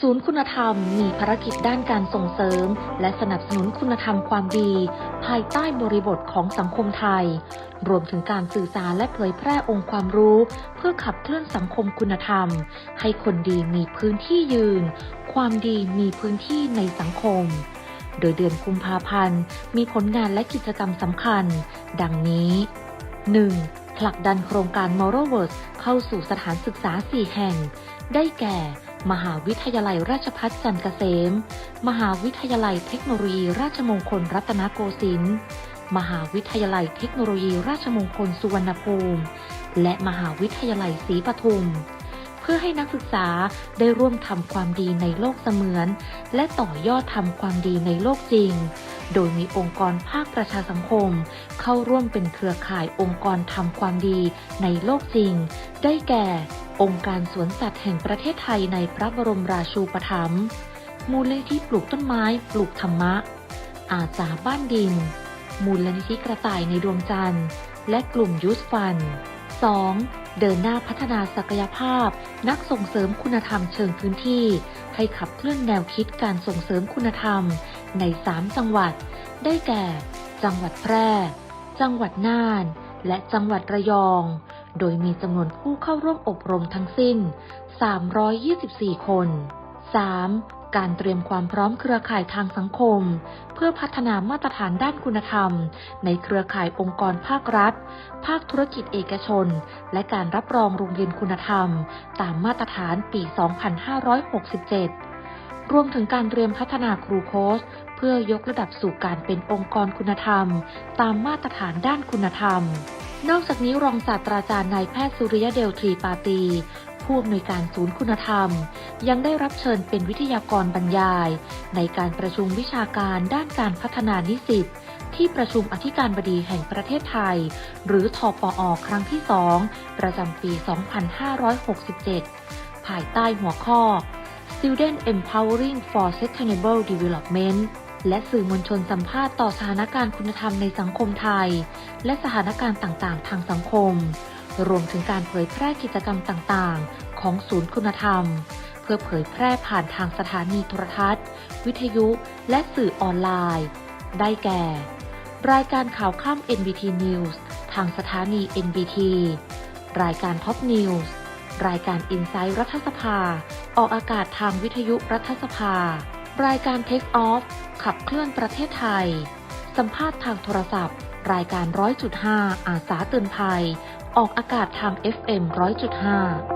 ศูนย์คุณธรรมมีภารกิจด้านการส่งเสริม และสนับสนุนคุณธรรมความดี ภายใต้บริบทของสังคมไทย รวมถึงการสื่อสารและเผยแพร่องค์ความรู้ เพื่อขับเคลื่อนสังคมคุณธรรม ให้คนดีมีพื้นที่ยืน ความดีมีพื้นที่ในสังคม โดยเดือนกุมภาพันธ์ มีผลงานและกิจกรรมสำคัญ ดังนี้ 1. ผลักดันโครงการ Moral Works เข้าสู่สถานศึกษา 4 แห่ง ได้แก่ มหาวิทยาลัยราชภัฏจันเกษม มหาวิทยาลัยเทคโนโลยีราชมงคลรัตนโกสินทร์ มหาวิทยาลัยเทคโนโลยีราชมงคลสุวรรณภูมิ และมหาวิทยาลัยศรีปทุม เพื่อให้นักศึกษาได้ร่วมทำความดีในโลกเสมือน และต่อยอดทำความดีในโลกจริง โดยมีองค์กรภาคประชาสังคม เข้าร่วมเป็นเครือข่ายองค์กรทำความดีในโลกจริง ได้แก่ องค์การสวนสัตว์แห่งประเทศไทยในพระบรมราชูปถัมภ์มูลนิธิปลูกต้นไม้ปลูกธรรมะ อาสาบ้านดิน มูลนิธิกระต่ายในดวงจันทร์ และกลุ่มยูสฟัน 2. เดินหน้าพัฒนาศักยภาพ นักส่งเสริมคุณธรรมเชิงพื้นที่ ให้ขับเคลื่อนแนวคิดการส่งเสริมคุณธรรม ใน 3 จังหวัด ได้แก่ จังหวัดแพร่ จังหวัดน่าน และจังหวัดระยอง โดยมีจำนวนผู้เข้าร่วมอบรมทั้งสิ้น 324 คน 3. การเตรียมความพร้อมเครือข่ายทางสังคม เพื่อพัฒนามาตรฐานด้านคุณธรรม ในเครือข่ายองค์กรภาครัฐ ภาคธุรกิจเอกชน และการรับรองโรงเรียนคุณธรรม ตามมาตรฐานปี 2567รวมถึงการเตรียมพัฒนาครูโค้ชเพื่อยกระดับสู่การเป็นองค์กรคุณธรรม ตามมาตรฐานด้านคุณธรรม นอกจากนี้รองศาสตราจารย์นายแพทย์สุริยเดลทรีปาตีผู้อำนวยการศูนย์คุณธรรม ยังได้รับเชิญเป็นวิทยากรบรรยาย ในการประชุมวิชาการด้านการพัฒนานิสิตที่ประชุมอธิการบดีแห่งประเทศไทย หรือทอปออครั้งที่ 2 ประจำปี 2567 ภายใต้หัวข้อ Student Empowering for Sustainable Development และสื่อมวลชนสัมภาษณ์ต่อสถานการณ์คุณธรรมในสังคมไทย และสถานการณ์ต่างๆ ทางสังคม รวมถึงการเผยแพร่กิจกรรมต่างๆ ของศูนย์คุณธรรม เพื่อเผยแพร่ผ่านทางสถานีโทรทัศน์ วิทยุ และสื่อออนไลน์ ได้แก่ รายการข่าวข้าม NBT News ทางสถานี NBT รายการ Top News รายการ Inside รัฐสภา ออกอากาศทางวิทยุรัฐสภา รายการ Take Off ขับเคลื่อนประเทศไทย สัมภาษณ์ทางโทรศัพท์ รายการ 100.5 อาสาเตือนภัย ออกอากาศทาง FM 100.5